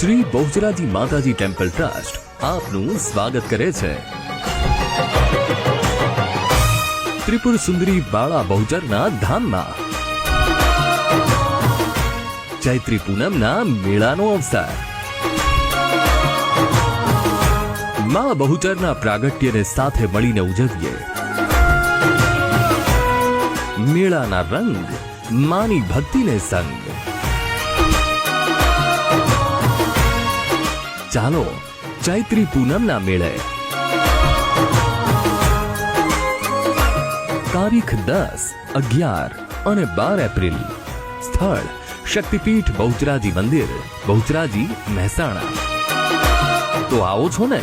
શ્રી બહુચરાજી માતાજી temple trust આપનું સ્વાગત કરે છે. ત્રિપુર સુંદરી બાળા બહુચરના ધામમાં ચૈત્રી પૂનમના મેળાનો અવસર. મા બહુચરના પ્રાગટ્યને સાથે મળીને ઉજવીએ. મેળાના રંગ માની ભક્તિને સંગ. ચાલો ચૈત્રી પૂનમના મેળે. તારીખ દસ, અગિયાર અને બાર એપ્રિલ. સ્થળ શક્તિપીઠ બહુચરાજી મંદિર, બહુચરાજી મહેસાણા. તો આવો છો ને?